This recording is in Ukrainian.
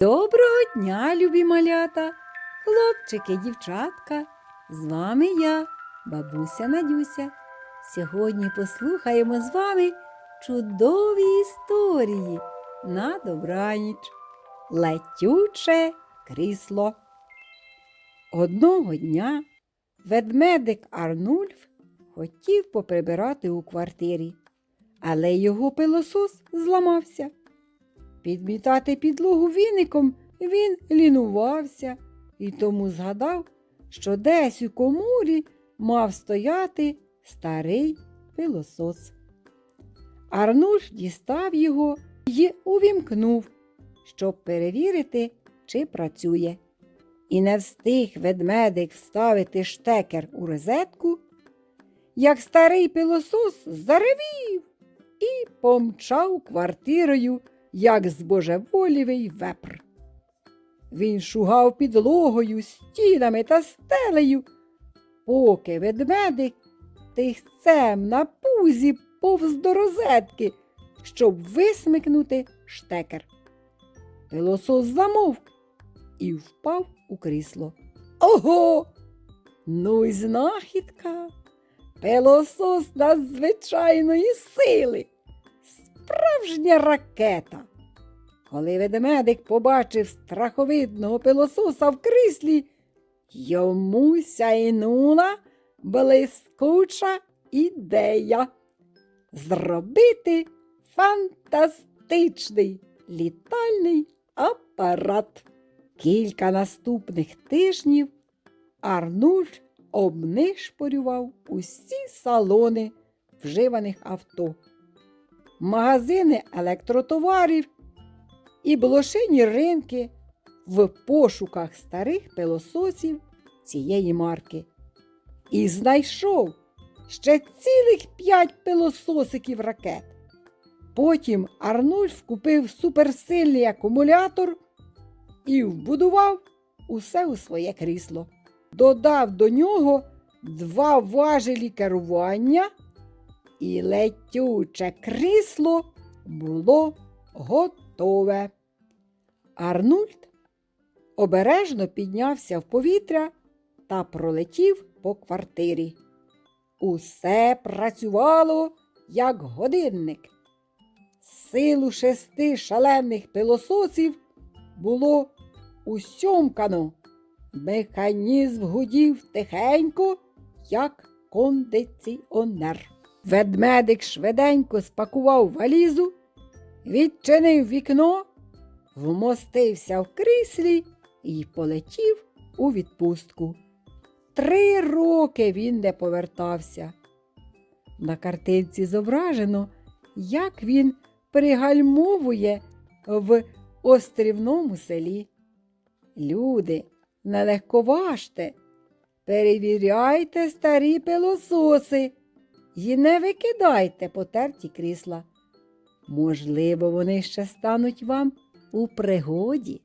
Доброго дня, любі малята, хлопчики, дівчатка. З вами я, бабуся Надюся. Сьогодні послухаємо з вами чудові історії на добраніч. Летюче крісло. Одного дня ведмедик Арнульф хотів поприбирати у квартирі, але його пилосос зламався. Підмітати підлогу віником він лінувався і тому згадав, що десь у коморі мав стояти старий пилосос. Арнульф дістав його і увімкнув, щоб перевірити, чи працює. І не встиг ведмедик вставити штекер у розетку, як старий пилосос заревів і помчав квартирою як збожеволівий вепр. Він шугав підлогою, стінами та стелею, поки ведмедик тихцем на пузі повз до розетки, щоб висмикнути штекер. Пилосос замовк і впав у крісло. Ого! Ну й знахідка! Пилосос надзвичайної сили справжня ракета. Коли ведмедик побачив страховидного пилососа в кріслі, йому сяйнула блискуча ідея зробити фантастичний літальний апарат. Кілька наступних тижнів Арнульф обнишпорював усі салони вживаних авто магазини електротоварів і блошині ринки в пошуках старих пилососів цієї марки. І знайшов ще цілих п'ять пилососиків ракет. Потім Арнольф купив суперсильний акумулятор і вбудував усе у своє крісло. Додав до нього два важелі керування і летюче крісло було готове. Арнульд обережно піднявся в повітря та пролетів по квартирі. Усе працювало, як годинник. Силу шести шалених пилососів було усьомкано. Механізм гудів тихенько, як кондиціонер. Ведмедик швиденько спакував валізу, відчинив вікно, вмостився в кріслі і полетів у відпустку. Три роки він не повертався. На картинці зображено, як він пригальмовує в острівному селі. Люди, не легковажте, перевіряйте старі пилососи і не викидайте потерті крісла. Можливо, вони ще стануть вам у пригоді.